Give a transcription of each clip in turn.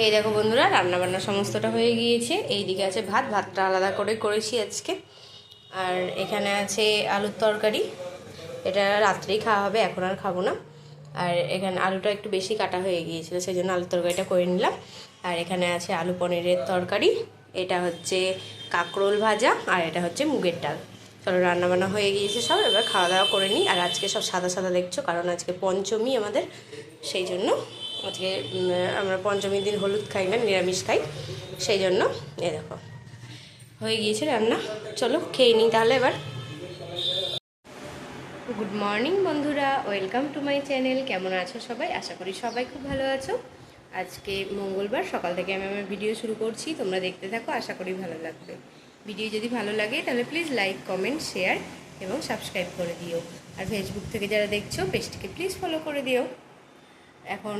এই দেখো বন্ধুরা রান্না বান্না সমস্তটা হয়ে গিয়েছে। এই দিকে আছে ভাত, ভাতটা আলাদা করে করেছি আজকে। আর এখানে আছে আলুর তরকারি। এটা রাত্রেই খাওয়া হবে, এখন আর খাব না। আর এখানে আলুটা একটু বেশি কাটা হয়ে গিয়েছিল, সেই জন্য আলুর তরকারিটা করে নিলাম। আর এখানে আছে আলু পনিরের তরকারি। এটা হচ্ছে কাঁকরোল ভাজা, আর এটা হচ্ছে মুগের ডাল। চলো, রান্নাবান্না হয়ে গিয়েছে সব, এবার খাওয়া দাওয়া করে নিই। আর আজকে সব সাদা সাদা দেখছ, কারণ আজকে পঞ্চমী আমাদের, সেই জন্য আজকে আমরা পঞ্চমীর দিন হলুদ খাই না, নিরামিষ খাই, সেই জন্য এ দেখো। হয়ে গিয়েছে রান্না, চলো খেয়ে নিই তাহলে এবার। গুড মর্নিং বন্ধুরা ওয়েলকাম টু মাই চ্যানেল কেমন আছো সবাই? আশা করি সবাই খুব ভালো আছো। আজকে মঙ্গলবার, সকাল থেকে আমি আমার ভিডিও শুরু করছি, তোমরা দেখতে থাকো, আশা করি ভালো লাগবে। ভিডিও যদি ভালো লাগে, তাহলে প্লিজ লাইক কমেন্ট শেয়ার এবং সাবস্ক্রাইব করে দিও। আর ফেসবুক থেকে যারা দেখছ পেজটিকে প্লিজ ফলো করে দিও। এখন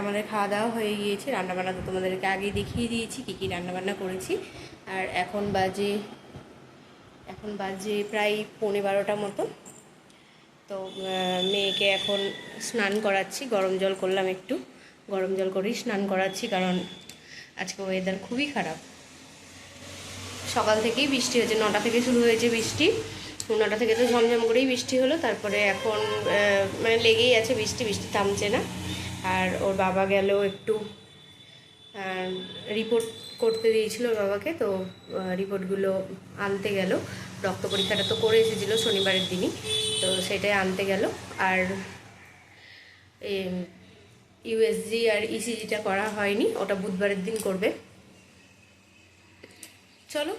আমাদের খাওয়া দাওয়া হয়ে গিয়েছে, রান্নাবান্না তো তোমাদেরকে আগেই দেখিয়ে দিয়েছি, কী কী রান্নাবান্না করেছি। আর এখন বাজে এখন বাজে প্রায় পৌনে বারোটা মতো। তো মেয়েকে এখন স্নান করাচ্ছি, গরম জল করলাম একটু। গরম জল করেই স্নান করাচ্ছি, কারণ আজকে ওয়েদার খুবই খারাপ। সকাল থেকেই বৃষ্টি হয়েছে, নটা থেকে শুরু হয়েছে বৃষ্টি। নটা থেকে তো ঝমঝম করেই বৃষ্টি হলো, তারপরে এখন মানে লেগেই আছে বৃষ্টি বৃষ্টি থামছে না। আর ওর বাবা গেল একটু রিপোর্ট করতে দিয়েছিল বাবাকে, তো রিপোর্টগুলো আনতে গেল। রক্ত পরীক্ষাটা তো করে এসেছিল শনিবারের দিনই, তো সেটাই আনতে গেল। আর ইউএসজি আর ইসিজিটা করা হয়নি, ওটা বুধবারের দিন করবে। চলো।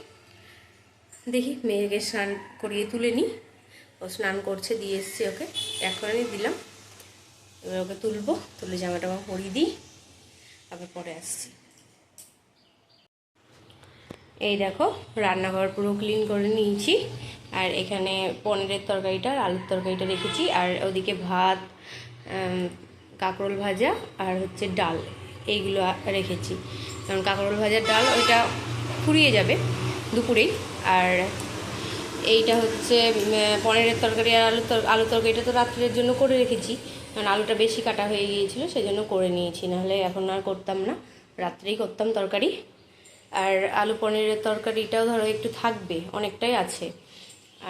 দেখি মেয়েকে স্নান করিয়ে তুলে নিই। ও স্নান করছে, দিয়ে এসছি ওকে। এখনই দিলাম। এবার ওকে তুলবো, তুলে জামা টামা পরিয়ে দিই। আবার পরে আসছি। এই দেখো, রান্নাঘর পুরো ক্লিন করে নিয়েছি। আর এখানে পনিরের তরকারিটা আর আলুর তরকারিটা রেখেছি। আর ওদিকে ভাত কাঁকরোল ভাজা আর হচ্ছে ডাল, এইগুলো রেখেছি। কারণ কাঁকরোল ভাজার ডাল ওইটা ফুরিয়ে যাবে দুপুরেই। আর এইটা হচ্ছে পনিরের তরকারি আর আলুর তর, আলুর তরকারিটা তো রাত্রের জন্য করে রেখেছি। কারণ আলুটা বেশি কাটা হয়ে গিয়েছিল সেই জন্য করে নিয়েছি। নাহলে এখন আর করতাম না। রাত্রেই করতাম তরকারি। আর আলু পনিরের তরকারিটাও ধরো একটু থাকবে, অনেকটাই আছে।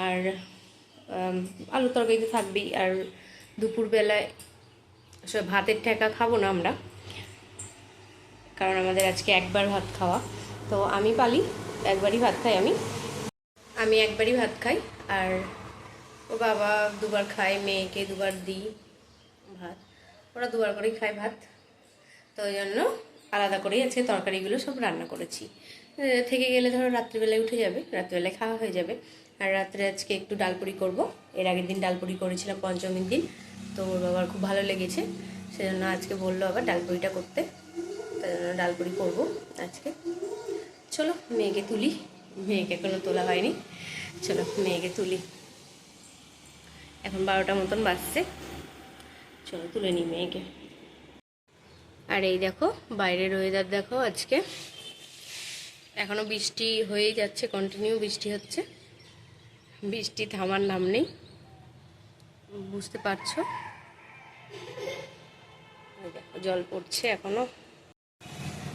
আর আলু তরকারি তো থাকবেই। আর দুপুরবেলায় আসলে ভাতের ঠেকা খাব না আমরা। কারণ আমাদের আজকে একবার ভাত খাওয়া। তো আমি পালি, একবারই ভাত খাই আমি। আমি একবারই ভাত খাই আর ও বাবা দুবার খায়, মেয়েকে দুবার দিই ভাত। ওরা দুবার করেই খায় ভাত। তো ওই জন্য আলাদা করেই আজকে তরকারিগুলো সব রান্না করেছি। থেকে গেলে ধরো রাত্রিবেলায় উঠে যাবে, রাত্রিবেলায় খাওয়া হয়ে যাবে। আর রাত্রে আজকে একটু ডালপুরি করব। এর আগের দিন ডালপুরি করেছিলাম পঞ্চমীর দিন, তো ওর বাবার খুব ভালো লেগেছে। সেজন্য আজকে বলল আবার ডালপুরিটা করতে। তাই জন্য ডালপুরি করব আজকে। চলো, মেয়েকে তুলি। মেয়েকে কোনো তোলা হয়নি। চলো মেয়েকে তুলি। এখন বারোটা মতন বাজছে। চলো তুলে নিই মেয়েকে। আর এই দেখো, বাইরের ওয়েদার দেখো আজকে। এখনও বৃষ্টি হয়েই যাচ্ছে কন্টিনিউ বৃষ্টি হচ্ছে। বৃষ্টি থামার নাম নেই। বুঝতে পারছ? জল পড়ছে এখনও।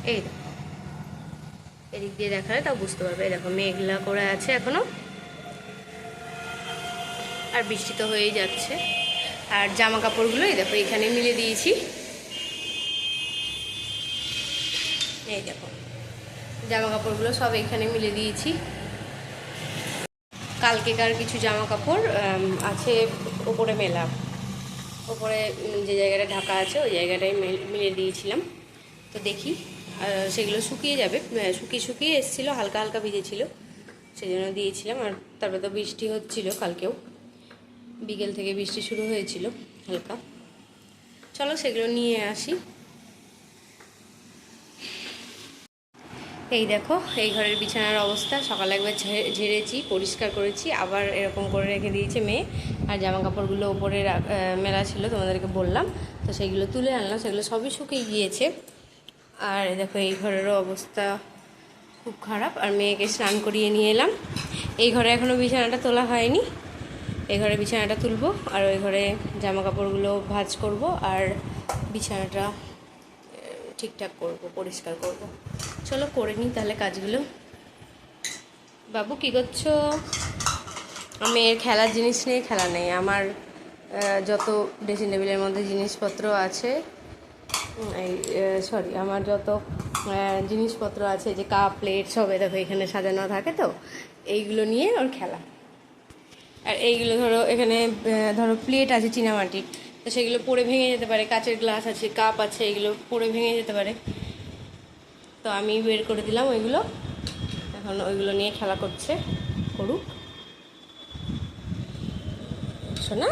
এই দেখো। এদিক দিয়ে দেখালে তাও বুঝতে পারবে। দেখো, মেঘলা করে আছে এখনও। আর বৃষ্টি তো হয়েই যাচ্ছে। আর জামা কাপড়গুলো এই দেখো, এখানে মিলে দিয়েছি। এই দেখো জামা কাপড়গুলো সব এখানে মিলে দিয়েছি। কালকেকার কিছু জামা কাপড় আছে ওপরে মেলা। ওপরে যে জায়গাটা ঢাকা আছে, ওই জায়গাটায় মিলে দিয়েছিলাম। তো দেখি সেগুলো শুকিয়ে যাবে। শুকিয়ে শুকিয়ে এসেছিল, হালকা হালকা ভিজেছিল। সেই জন্য দিয়েছিলাম, আর তারপরে তো বৃষ্টি হচ্ছিল কালকেও। বিকেল থেকে বৃষ্টি শুরু হয়েছিল, হালকা। চলো সেগুলো নিয়ে আসি। এই দেখো, এই ঘরের বিছানার অবস্থা। সকালে একবার ঝেড়েছি, পরিষ্কার করেছি। আবার এরকম করে রেখে দিয়েছে মেয়ে। আর জামা কাপড়গুলো ওপরে মেলা ছিল তোমাদেরকে বললাম। তো সেগুলো তুলে আনলাম, সেগুলো সবই শুকিয়ে গিয়েছে। আর দেখো, এই ঘরেরও অবস্থা খুব খারাপ। আর মেয়েকে স্নান করিয়ে নিয়ে এলাম। এই ঘরে এখনও বিছানাটা তোলা হয়নি। এই ঘরে বিছানাটা তুলবো আর ওই ঘরে জামা কাপড়গুলো ভাঁজ করব আর বিছানাটা ঠিকঠাক করব, পরিষ্কার করব। চলো করে নিই তাহলে কাজগুলো। বাবু, কী করছ? আমি এর খেলার জিনিস নিয়ে খেলা নেই। আমার যত ড্রেসিং টেবিলের মধ্যে জিনিসপত্র আছে এই সরি আমার যত জিনিসপত্র আছে, যে কাপ প্লেট সব দেখো, এখানে সাজানো থাকে তো, এইগুলো নিয়ে ওর খেলা। আর এইগুলো ধরো, এখানে ধরো প্লেট আছে চীনামাটির, তো সেগুলো পড়ে ভেঙে যেতে পারে, কাচের গ্লাস আছে কাপ আছে, এগুলো পড়ে ভেঙে যেতে পারে। তো আমি বের করে দিলাম ওইগুলো, এখন ওইগুলো নিয়ে খেলা করছে, করুক। শোনা?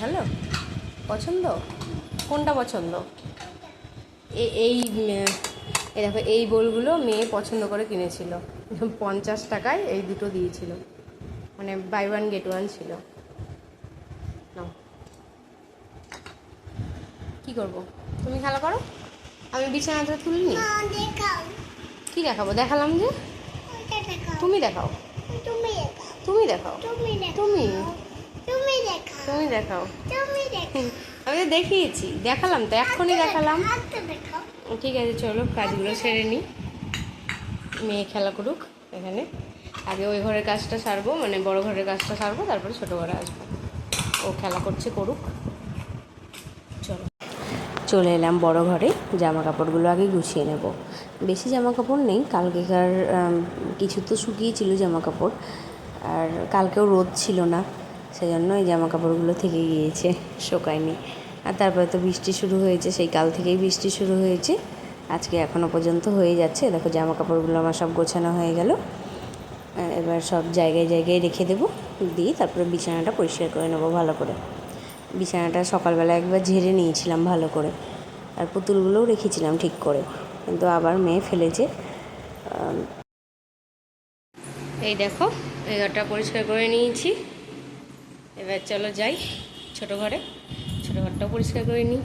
ভালো? পছন্দ? কোনটা পছন্দ? এই এই দেখো এই বোলগুলো মেয়ে পছন্দ করে কিনেছিল। পঞ্চাশ টাকায় এই দুটো দিয়েছিল। মানে বাই ওয়ান গেট ওয়ান ছিল। কি করব? তুমি খেলা করো? আমি বিছানাটা তুলিনি? কি দেখাবো? দেখালাম যে? তুমি দেখাও। তুমি দেখাও। তুমি দেখাও। তুমি দেখাও। আমি তো দেখিয়েছি দেখালাম তো এক্ষুনি দেখালাম। ঠিক আছে চলো কাজগুলো সেরে নিই। মেয়ে খেলা করুক এখানে। আগে ওই ঘরের কাজটা সারবো মানে বড় ঘরের কাজটা সারবো তারপরে ছোটো ঘরে আসব। ও খেলা করছে করুক। চলো। চলে এলাম বড় ঘরে জামা কাপড়গুলো আগে গুছিয়ে নেব। বেশি জামা কাপড় নেই কালকেকার কিছু তো শুকিয়েছিল জামা কাপড় আর কালকেও রোদ ছিল না। সেজন্য এই জামা কাপড়গুলো থেকে গিয়েছে, শোকায়নি। আর তারপরে তো বৃষ্টি শুরু হয়েছে, সেই কাল থেকেই বৃষ্টি শুরু হয়েছে। আজকে এখনও পর্যন্ত হয়ে যাচ্ছে। দেখো জামা কাপড়গুলো আমার সব গোছানো হয়ে গেল। এবার সব জায়গায় জায়গায় রেখে দেবো। দিয়ে তারপরে বিছানাটা পরিষ্কার করে নেব ভালো করে। বিছানাটা সকালবেলা একবার ঝেড়ে নিয়েছিলাম ভালো করে। আর পুতুলগুলোও রেখেছিলাম ঠিক করে। কিন্তু আবার মেয়ে ফেলেছে। এই দেখো, এই ঘরটা পরিষ্কার করে নিয়েছি। এবার চলো যাই ছোটো ঘরে। ছোটো ঘরটাও পরিষ্কার করে নিই।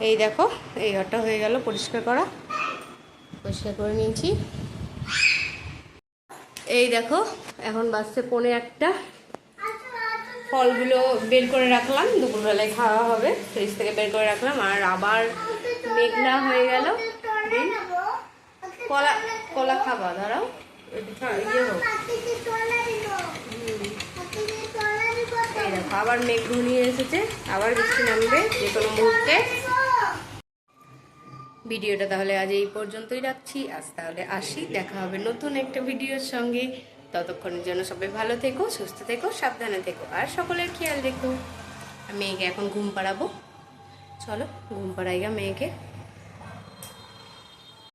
এই দেখো এই ঘরটা হয়ে গেল পরিষ্কার করা। পরিষ্কার করে নিয়েছি। এই দেখো এখন বাজছে পনে একটা। ফলগুলো বের করে রাখলাম দুপুরবেলায় খাওয়া হবে। ফ্রিজ থেকে বের করে রাখলাম আর আবার মেঘলা হয়ে গেল। কলা কলা খাবা দাঁড়াও। ঠা- ইয়ে আবার মেঘ ঘনিয়ে এসেছে আবার বৃষ্টি নামবে যে কোনো মুহূর্তে। ভিডিওটা তাহলে আজ এই পর্যন্তই রাখছি। আজ তাহলে আসি, দেখা হবে নতুন একটা ভিডিওর সঙ্গে। ততক্ষণের জন্য সবাই ভালো থেকো, সুস্থ থেকো, সাবধানে থেকো। আর সকলের খেয়াল রেখো, মেয়েকে এখন ঘুম পাড়াবো। চলো, ঘুম পাড়াইগা মেয়েকে।